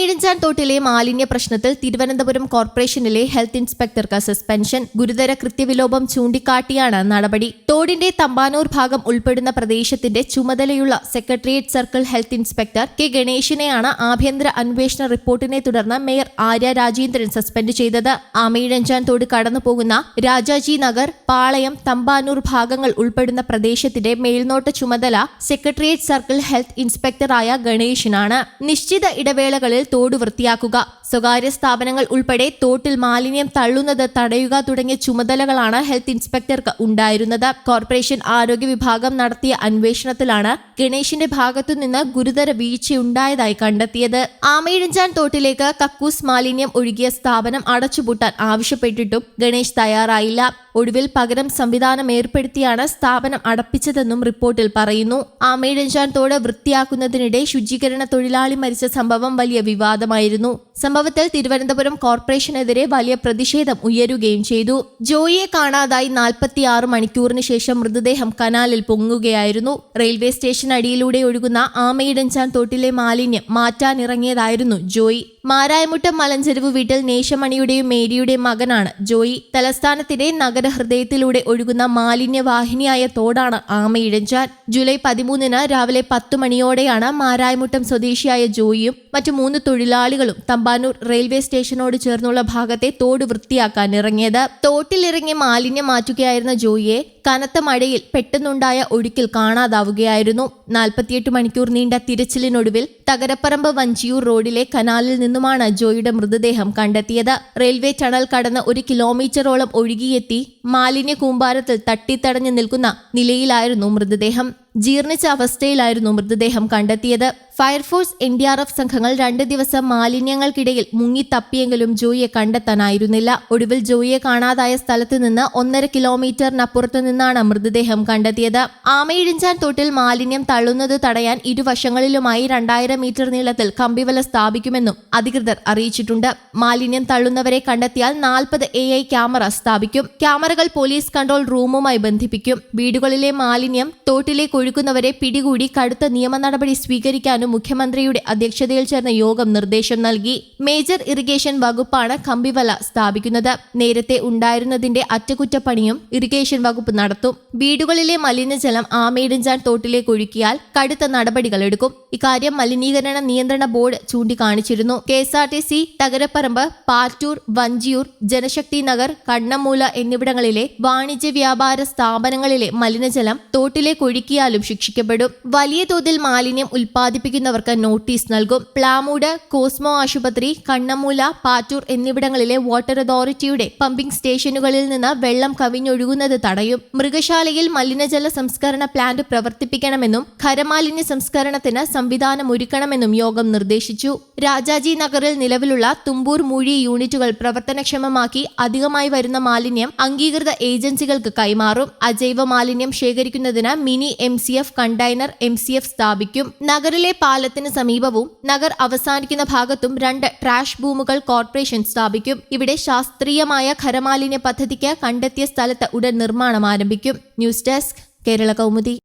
ആമയിഴഞ്ചാൻ തോട്ടിലെ മാലിന്യ പ്രശ്നത്തിൽ തിരുവനന്തപുരം കോർപ്പറേഷനിലെ ഹെൽത്ത് ഇൻസ്പെക്ടർക്ക് സസ്പെൻഷൻ. ഗുരുതര കൃത്യവിലോപം ചൂണ്ടിക്കാട്ടിയാണ് നടപടി. തോടിന്റെ തമ്പാനൂർ ഭാഗം ഉൾപ്പെടുന്ന പ്രദേശത്തിന്റെ ചുമതലയുള്ള secretariat circle health inspector K ഗണേഷിനെയാണ് ആഭ്യന്തര അന്വേഷണ റിപ്പോർട്ടിനെ തുടർന്ന് മേയർ ആര്യ രാജേന്ദ്രൻ സസ്പെൻഡ് ചെയ്തത്. ആമയിഴഞ്ചാൻ തോട് കടന്നുപോകുന്ന രാജാജി നഗർ പാളയം തമ്പാനൂർ ഭാഗങ്ങൾ ഉൾപ്പെടുന്ന പ്രദേശത്തിന്റെ മേൽനോട്ട ചുമതല സെക്രട്ടേറിയറ്റ് സർക്കിൾ ഹെൽത്ത് ഇൻസ്പെക്ടറായ ഗണേഷിനാണ്. നിശ്ചിത ഇടവേളകളിൽ തോട് വൃത്തിയാക്കുക. സ്വകാര്യ സ്ഥാപനങ്ങൾ ഉൾപ്പെടെ തോട്ടിൽ മാലിന്യം തള്ളുന്നത് തടയുക തുടങ്ങിയ ചുമതലകളാണ് ഹെൽത്ത് ഇൻസ്പെക്ടർക്ക് ഉണ്ടായിരുന്നത്. കോർപ്പറേഷൻ ആരോഗ്യ വിഭാഗം നടത്തിയ അന്വേഷണത്തിലാണ് ഗണേഷിന്റെ ഭാഗത്തുനിന്ന് ഗുരുതര വീഴ്ചയുണ്ടായതായി കണ്ടെത്തിയത്. ആമയിഴഞ്ചാൻ തോട്ടിലേക്ക് കക്കൂസ് മാലിന്യം ഒഴുകിയ സ്ഥാപനം അടച്ചുപൂട്ടാൻ ആവശ്യപ്പെട്ടിട്ടും ഗണേഷ് തയ്യാറായില്ല. ഒടുവിൽ പകരം സംവിധാനം ഏർപ്പെടുത്തിയാണ് സ്ഥാപനം അടപ്പിച്ചതെന്നും റിപ്പോർട്ടിൽ പറയുന്നു. ആമയിഴഞ്ചാൻ തോട് വൃത്തിയാക്കുന്നതിനിടെ ശുചീകരണ തൊഴിലാളി മരിച്ച സംഭവം വലിയ വിവാദമായിരുന്നു. സംഭവത്തിൽ തിരുവനന്തപുരം കോർപ്പറേഷനെതിരെ വലിയ പ്രതിഷേധം ഉയരുകയും ചെയ്തു. ജോയിയെ കാണാതായി നാൽപ്പത്തിയാറ് മണിക്കൂറിന് ശേഷം മൃതദേഹം കനാലിൽ പൊങ്ങുകയായിരുന്നു. റെയിൽവേ സ്റ്റേഷൻ അടിയിലൂടെ ഒഴുകുന്ന ആമയിടഞ്ചാൻ തോട്ടിലെ മാലിന്യം മാറ്റാനിറങ്ങിയതായിരുന്നു ജോയി. മാരായമുട്ടം മലഞ്ചെരുവ് വീട്ടിൽ നേശമണിയുടെയും മേരിയുടെയും മകനാണ്. ജോയി തലസ്ഥാനത്തിന്റെ നഗരഹൃദയത്തിലൂടെ ഒഴുകുന്ന മാലിന്യവാഹിനിയായ തോടാണ് ആമയിഴഞ്ചാൻ ജൂലൈ പതിമൂന്നിന് രാവിലെ പത്തു മണിയോടെയാണ് മാരായമുട്ടം സ്വദേശിയായ ജോയിയും മറ്റു മൂന്ന് തൊഴിലാളികളും തമ്പാനൂർ റെയിൽവേ സ്റ്റേഷനോട് ചേർന്നുള്ള ഭാഗത്തെ തോട് വൃത്തിയാക്കാൻ ഇറങ്ങിയത്. തോട്ടിലിറങ്ങി മാലിന്യം മാറ്റുകയായിരുന്ന ജോയിയെ കനത്ത മഴയിൽ പെട്ടെന്നുണ്ടായ ഒഴുക്കിൽ കാണാതാവുകയായിരുന്നു. നാൽപ്പത്തിയെട്ട് മണിക്കൂർ നീണ്ട തിരച്ചിലിനൊടുവിൽ തകരപ്പറമ്പ് വഞ്ചിയൂർ റോഡിലെ കനാലിൽ നിന്നുമാണ് ജോയിയുടെ മൃതദേഹം കണ്ടെത്തിയത്. റെയിൽവേ ടണൽ കടന്ന് ഒരു കിലോമീറ്ററോളം ഒഴുകിയെത്തി മാലിന്യ കൂമ്പാരത്തിൽ തട്ടിത്തടഞ്ഞു നിൽക്കുന്ന നിലയിലായിരുന്നു മൃതദേഹം. ജീർണിച്ച അവസ്ഥയിലായിരുന്നു മൃതദേഹം കണ്ടെത്തിയത്. Fire force N D R F സംഘങ്ങൾ രണ്ട് ദിവസം മാലിന്യങ്ങൾക്കിടയിൽ മുങ്ങിത്തപ്പിയെങ്കിലും ജോയിയെ കണ്ടെത്താനായിരുന്നില്ല. ഒടുവിൽ ജോയിയെ കാണാതായ സ്ഥലത്ത് നിന്ന് ഒന്നര കിലോമീറ്ററിനപ്പുറത്ത് നിന്നാണ് മൃതദേഹം കണ്ടെത്തിയത്. ആമയിഴിഞ്ചാൻ തോട്ടിൽ മാലിന്യം തള്ളുന്നത് തടയാൻ ഇരുവശങ്ങളിലുമായി രണ്ടായിരം മീറ്റർ നീളത്തിൽ കമ്പിവല സ്ഥാപിക്കുമെന്നും അധികൃതർ അറിയിച്ചിട്ടുണ്ട്. മാലിന്യം തള്ളുന്നവരെ കണ്ടെത്തിയാൽ നാൽപ്പത് എ ഐ ക്യാമറ സ്ഥാപിക്കും. ക്യാമറകൾ പോലീസ് കൺട്രോൾ റൂമുമായി ബന്ധിപ്പിക്കും. വീടുകളിലെ മാലിന്യം തോട്ടിലേക്ക് ഒഴുക്കുന്നവരെ പിടികൂടി കടുത്ത നിയമ നടപടി സ്വീകരിക്കാനും മുഖ്യമന്ത്രിയുടെ അധ്യക്ഷതയിൽ ചേർന്ന യോഗം നിർദ്ദേശം നൽകി. മേജർ ഇറിഗേഷൻ വകുപ്പാണ് കമ്പിവല സ്ഥാപിക്കുന്നത്. നേരത്തെ ഉണ്ടായിരുന്നതിന്റെ അറ്റകുറ്റപ്പണിയും ഇറിഗേഷൻ വകുപ്പ് നടത്തും. വീടുകളിലെ മലിനജലം ആമേടിഞ്ചാൻ തോട്ടിലേക്ക് ഒഴുക്കിയാൽ കടുത്ത നടപടികൾ എടുക്കും. ഇക്കാര്യം മലിനീകരണ നിയന്ത്രണ board ചൂണ്ടിക്കാണിച്ചിരുന്നു. K S R T C Thakaraparambu Pattoor Vanchiyoor Janashakthi Nagar Kannammoola എന്നിവിടങ്ങളിലെ വാണിജ്യ വ്യാപാര സ്ഥാപനങ്ങളിലെ മലിനജലം തോട്ടിലേക്ക് ഒഴുക്കിയാലും ശിക്ഷിക്കപ്പെടും. വലിയ തോതിൽ മാലിന്യം ഉൽപ്പാദിപ്പിക്കുന്നവർക്ക് നോട്ടീസ് നൽകും. പ്ലാമൂട് കോസ്മോ ആശുപത്രി കണ്ണമൂല പാറ്റൂർ എന്നിവിടങ്ങളിലെ വാട്ടർ അതോറിറ്റിയുടെ പമ്പിംഗ് സ്റ്റേഷനുകളിൽ നിന്ന് വെള്ളം കവിഞ്ഞൊഴുകുന്നത് തടയും. മൃഗശാലയിൽ മലിനജല സംസ്കരണ പ്ലാന്റ് പ്രവർത്തിപ്പിക്കണമെന്നും ഖരമാലിന്യ സംസ്കരണത്തിന് സംവിധാനം ഒരുക്കണമെന്നും യോഗം നിർദ്ദേശിച്ചു. രാജാജി നഗറിൽ നിലവിലുള്ള തുമ്പൂർ മൂഴി യൂണിറ്റുകൾ പ്രവർത്തനക്ഷമമാക്കി അധികമായി വരുന്ന മാലിന്യം അംഗീകൃത ഏജൻസികൾക്ക് കൈമാറും. അജൈവ മാലിന്യം ശേഖരിക്കുന്നതിന് mini M C F container M C F സ്ഥാപിക്കും. നഗറിലെ പാലത്തിന് സമീപവും നഗർ അവസാനിക്കുന്ന ഭാഗത്തും രണ്ട് ട്രാഷ് ബൂമുകൾ കോർപ്പറേഷൻ സ്ഥാപിക്കും. ഇവിടെ ശാസ്ത്രീയമായ ഖരമാലിന്യ പദ്ധതിക്ക് കണ്ടെത്തിയ സ്ഥലത്ത് ഉടൻ നിർമ്മാണം ആരംഭിക്കും. News desk Kerala Kaumudi.